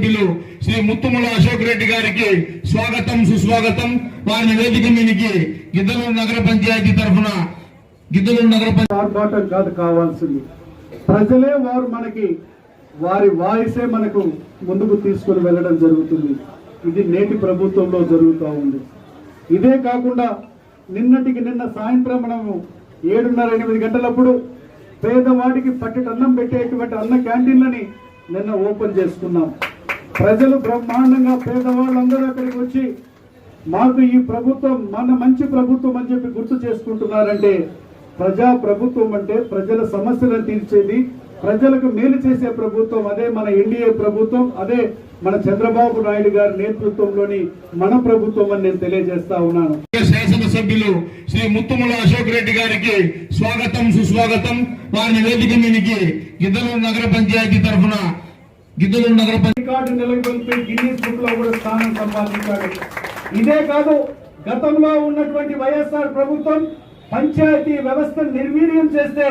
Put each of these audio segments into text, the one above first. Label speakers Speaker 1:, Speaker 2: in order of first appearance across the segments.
Speaker 1: సభ్యులు శ్రీ ముత్తుమల అశోక్ రెడ్డి గారికి స్వాగతం సుస్వాగతం. వారిని వేదిక మీదకి గిద్దలూరు నగర పంచాయతీ తరఫున గిద్దలూరు నగర పంచాయతీ
Speaker 2: ఆర్భాటం కాదు కావాల్సింది. ప్రజలే వారు మనకి వారి వాయిసే మనకు ముందుకు తీసుకుని వెళ్ళడం జరుగుతుంది. ఇది నేటి ప్రభుత్వంలో జరుగుతూ ఉంది. ఇదే కాకుండా నిన్నటికి నిన్న సాయంత్రం మనము ఏడున్నర ఎనిమిది గంటలప్పుడు పేదవాడికి పట్టెట అన్నం పెట్టేటువంటి అన్న క్యాంటీన్లని నిన్న ఓపెన్ చేసుకున్నాం. ప్రజలు బ్రహ్మాండంగా పేదవాళ్ళందరూ అక్కడికి వచ్చి మాకు ఈ ప్రభుత్వం మన మంచి ప్రభుత్వం అని చెప్పి గుర్తు చేసుకుంటున్నారంటే ప్రజా ప్రభుత్వం అంటే ప్రజల సమస్యలను తీర్చేది ప్రజలకు మేలు చేసే ప్రభుత్వం అదే మన ఎన్డీఏ ప్రభుత్వం అదే మన చంద్రబాబు నాయుడు గారి నేతృత్వంలోని మన ప్రభుత్వం అని నేను తెలియజేస్తా ఉన్నాను.
Speaker 1: శాసనసభ్యులు శ్రీ ముత్తుముల అశోక్ రెడ్డి గారికి స్వాగతం సుస్వాగతం. వారి నివేదిక మీదకి గిద్దలూరు నగర పంచాయతీ తరఫున గిద్దలూరు నగర
Speaker 2: రికార్డు నెలకొల్పి గిన్నీస్ బుక్లో కూడా స్థానం సంపాదించాడు. ఇదే కాదు గతంలో ఉన్నటువంటి వైఎస్ఆర్ ప్రభుత్వం పంచాయతీ వ్యవస్థను నిర్వీర్యం చేస్తే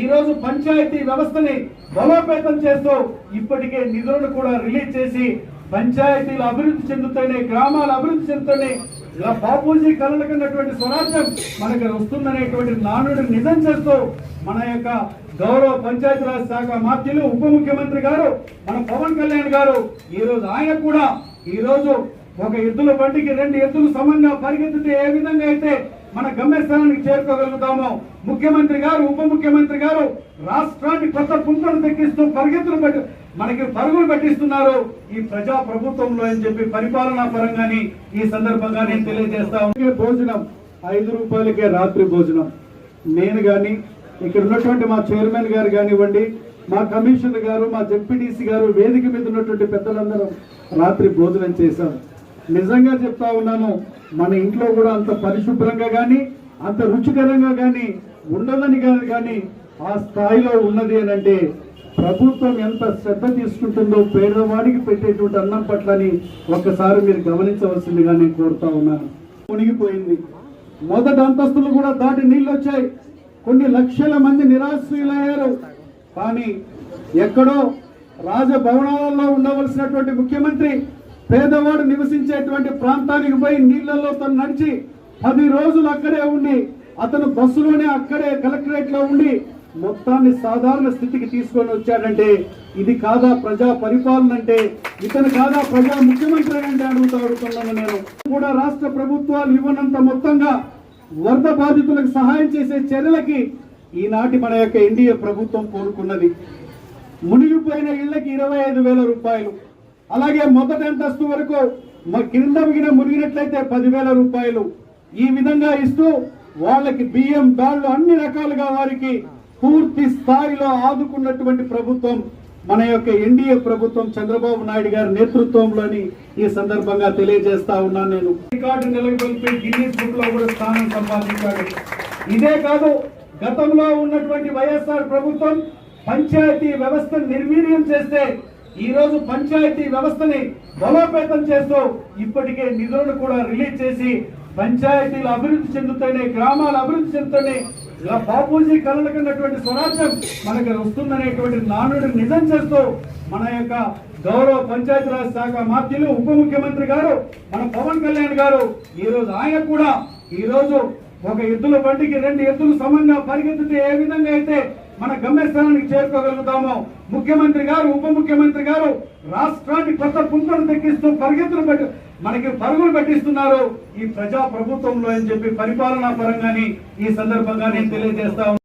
Speaker 2: ఈ రోజు పంచాయతీ వ్యవస్థని బలోపేతం చేస్తూ ఇప్పటికే నిధులను కూడా రిలీజ్ చేసి పంచాయతీలు అభివృద్ధి చెందుతూనే గ్రామాలు అభివృద్ధి చెందుతూనే ఇలా బాపూజీ కలలు కన్నటువంటి స్వరాజ్యం మనకు వస్తుందనేటువంటి నానుడు నిజం చేస్తూ మన యొక్క గౌరవ పంచాయతీరాజ్ శాఖ మాధ్యులు ఉప ముఖ్యమంత్రి గారు మన పవన్ కళ్యాణ్ గారు ఈ రోజు ఆయన కూడా ఈ రోజు ఒక ఎద్దుల బండికి రెండు ఎద్దులు సమంగా పరిగెత్తితే ఏ విధంగా అయితే మన గమ్యస్థానానికి చేరుకోగలుగుతామో. ముఖ్యమంత్రి గారు ఉప ముఖ్యమంత్రి గారు రాష్ట్రాన్ని కొత్త పుంతలు తెక్కిస్తూ పరిగెత్తులు పెట్టి మనకి పరుగులు పెట్టిస్తున్నారు. ఈ ప్రజా ప్రభుత్వంలో అని చెప్పి పరిపాలనా పరంగాని ఈ సందర్భంగా నేను తెలియజేస్తా భోజనం. ఐదు రూపాయలకే రాత్రి భోజనం. నేను కానీ ఇక్కడ ఉన్నటువంటి మా చైర్మన్ గారు కానివ్వండి మా కమిషనర్ గారు మా జెడ్పీటీసీ గారు వేదిక మీద ఉన్నటువంటి పెద్దలందరూ రాత్రి భోజనం చేశాం. నిజంగా చెప్తా ఉన్నాను మన ఇంట్లో కూడా అంత పరిశుభ్రంగా కానీ అంత రుచికరంగా కానీ ఉండదని కానీ కానీ ఆ స్థాయిలో ఉన్నది అని అంటే ప్రభుత్వం ఎంత శ్రద్ధ తీసుకుంటుందో పేదవాడికి పెట్టేటువంటి అన్నం పట్లని ఒక్కసారి మీరు గమనించవలసిందిగా నేను కోరుతా ఉన్నాను. మునిగిపోయింది. మొదటి అంతస్తులు కూడా దాటి నీళ్ళు వచ్చాయి. కొన్ని లక్షల మంది నిరాశ్రయులయ్యారు. కానీ ఎక్కడో రాజభవనాలలో ఉండవలసినటువంటి ముఖ్యమంత్రి పేదవాడు నివసించేటువంటి ప్రాంతానికి పోయి నీళ్ళలో తను నడిచి పది రోజులు అక్కడే ఉండి అతను బస్సులోనే అక్కడే కలెక్టరేట్లో ఉండి మొత్తాన్ని సాధారణ స్థితికి తీసుకొని వచ్చాడంటే ఇది కాదా ప్రజా పరిపాలన అంటే ఇతను కాదా ప్రజా ముఖ్యమంత్రి అంటే అడుగుతా అడుగుతున్నాను నేను. కూడా రాష్ట్ర ప్రభుత్వాలు ఇవ్వనంత మొత్తంగా వరద బాధితులకు సహాయం చేసే చర్యలకి ఈనాటి మన యొక్క ఎన్డీఏ ప్రభుత్వం కోరుకున్నది. మునిగిపోయిన ఇళ్ళకి ఇరవై ఐదు వేల రూపాయలు. అలాగే మొదటి అంతస్తు వరకు కింద మిగిన మునిగినట్లయితే పదివేల రూపాయలు. ఈ విధంగా ఇస్తూ వాళ్ళకి బియ్యం బ్యాళ్ళు అన్ని రకాలుగా వారికి పూర్తి స్థాయిలో ఆదుకున్నటువంటి ప్రభుత్వం మన యొక్క ఎన్డీఏ ప్రభుత్వం చంద్రబాబు నాయుడు గారి నేతృత్వంలోని ఈ సందర్భంగా తెలియజేస్తా ఉన్నాను నేను. రికార్డు నెలకొల్పి గిన్నీస్ బుక్లో కూడా స్థానం సంపాదించాడు. ఇదే కాదు గతంలో ఉన్నటువంటి వైఎస్ఆర్ ప్రభుత్వం పంచాయతీ వ్యవస్థను నిర్వీర్యం చేస్తే ఈ రోజు పంచాయతీ వ్యవస్థని బలోపేతం చేస్తూ ఇప్పటికే నిధులను కూడా రిలీజ్ చేసి పంచాయతీలు అభివృద్ధి చెందుతూనే గ్రామాలు అభివృద్ధి చెందుతూనే ఇలా బాపూజీ కలలుకున్నటువంటి స్వరాజ్యం మనకు వస్తుందనేటువంటి నానుడు నిజం చేస్తూ మన యొక్క గౌరవ పంచాయతీరాజ్ శాఖ మాధ్యులు ఉప ముఖ్యమంత్రి గారు మన పవన్ కళ్యాణ్ గారు ఈ రోజు ఆయన కూడా ఈ రోజు ఒక ఎద్దుల బండికి రెండు ఎద్దులు సమంగా పరిగెత్తితే ఏ విధంగా అయితే మన గమ్యస్థానానికి చేరుకోగలుగుతామో. ముఖ్యమంత్రి గారు ఉప ముఖ్యమంత్రి గారు రాష్ట్రాన్ని కొత్త పుంతలు తెక్కిస్తూ పరిగెత్తులు పెట్టు మనకి పరుగులు పెట్టిస్తున్నారు ఈ ప్రజా ప్రభుత్వంలో అని చెప్పి పరిపాలనా పరంగాని ఈ సందర్భంగా నేను తెలియజేస్తా